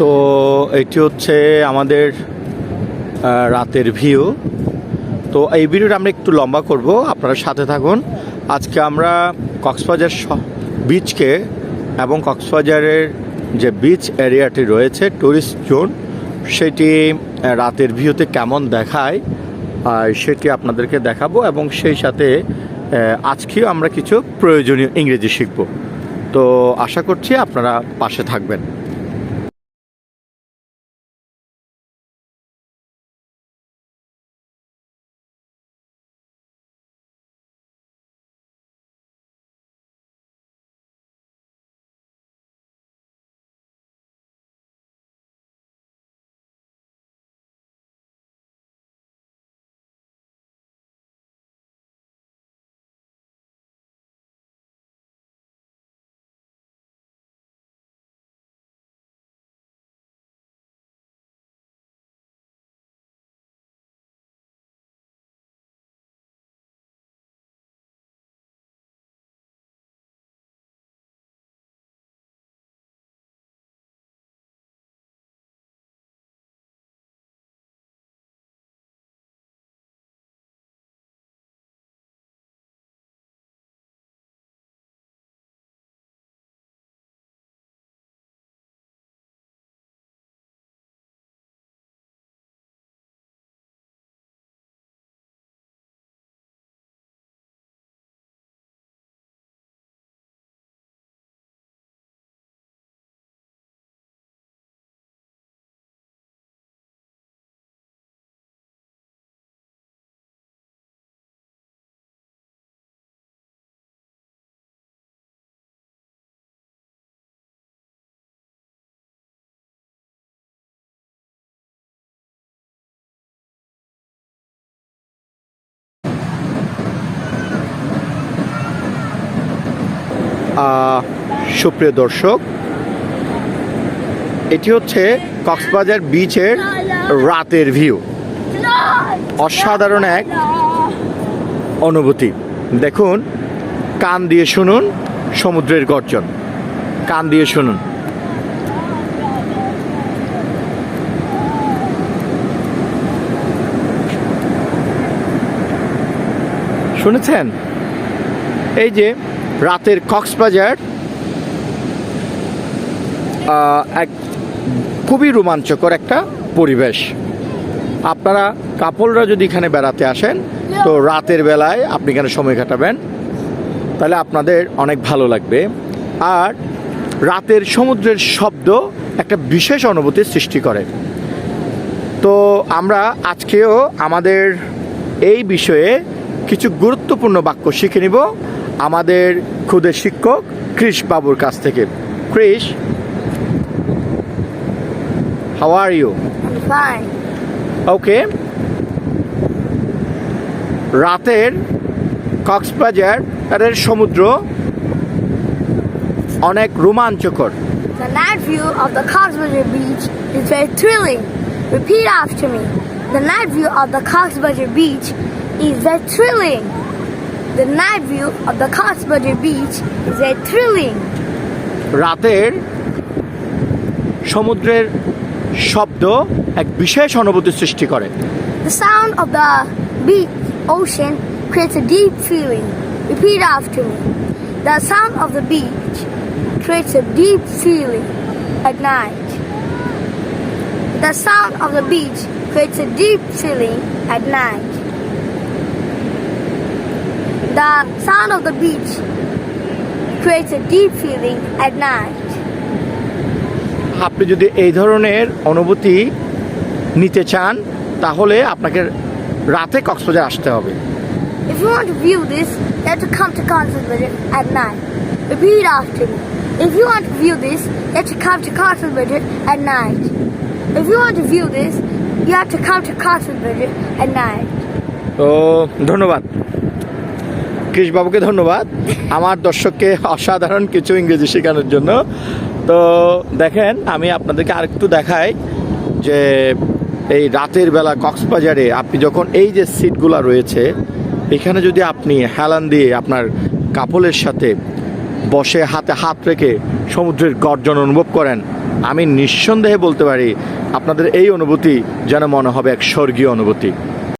তো এটি হচ্ছে আমাদের রাতের ভিউ। তো এই ভিডিওটা আমরা একটু লম্বা করব, আপনারা সাথে থাকুন। আজকে আমরা কক্সবাজার বিচকে এবং কক্সবাজারের যে বিচ এরিয়াটি রয়েছে টুরিস্ট জোন সেটি রাতের ভিউতে কেমন দেখায় আর সেটি আপনাদেরকে দেখাবো এবং সেই সাথে আজকেও আমরা কিছু প্রয়োজনীয় ইংরেজি শিখব। তো আশা করছি আপনারা পাশে থাকবেন। সুপ্রিয় দর্শক, এটি হচ্ছে কক্সবাজার বিচের রাতের ভিউ। অসাধারণ এক অনুভূতি। দেখুন, কান দিয়ে শুনুন সমুদ্রের গর্জন। কান দিয়ে শুনুন। শুনেছেন? এই যে রাতের কক্সবাজার এক খুবই রোমাঞ্চকর একটা পরিবেশ। আপনারা কাপড়রা যদি এখানে বেড়াতে আসেন, তো রাতের বেলায় আপনি এখানে সময় কাটাবেন। তাহলে আপনাদের অনেক ভালো লাগবে। আর রাতের সমুদ্রের শব্দ একটা বিশেষ অনুভূতির সৃষ্টি করে। তো আমরা আজকেও আমাদের এই বিষয়ে কিছু গুরুত্বপূর্ণ বাক্য শিখে নিব। আমাদের খুদের শিক্ষক ক্রিস বাবুর কাছ থেকে Chris how are you I'm okay রাতের কক্সবাজার এর সমুদ্র অনেক রোমাঞ্চকর The night view of the Coxbuzzer Beach is very thrilling. Repeat after me. The night view of the Coxbuzzer Beach is very thrilling. The night view of the Coxbuzzer Beach is a thrilling. রাতের সমুদ্রের শব্দ এক বিশেষ অনুভূতি সৃষ্টি করে The sound of the beach ocean creates a deep feeling. Repeat after me. The sound of the beach creates a deep feeling at night. The sound of the beach creates a deep feeling at night. The sound of the beach creates a deep feeling at night. আপনি যদি এই ধরনের অনুভূতি নিতে চান তাহলে আপনাকে রাতে কক্সবাজার আসতে হবে If you want to view this, you have to come to Constable at night. Repeat after me. If you want to view this, you have to come to Constable at night. If you want to view this, you have to come to Constable at night. তো ধন্যবাদ কৃষবাবুকে ধন্যবাদ। আমার দর্শককে অসাধারণ কিছু ইংরেজি শেখানোর জন্য। তো দেখেন, আমি আপনাদেরকে আরেকটু দেখাই যে এই রাতের বেলা কক্সবাজারে আপনি যখন এই যে সিটগুলো রয়েছে, এখানে যদি আপনি হেলান দিয়ে আপনার কাপলের সাথে বসে হাতে হাত রেখে সমুদ্রের গর্জন অনুভব করেন, আমি নিঃসন্দেহে বলতে পারি আপনাদের এই অনুভূতি যেন মনে হবে এক স্বর্গীয় অনুভূতি।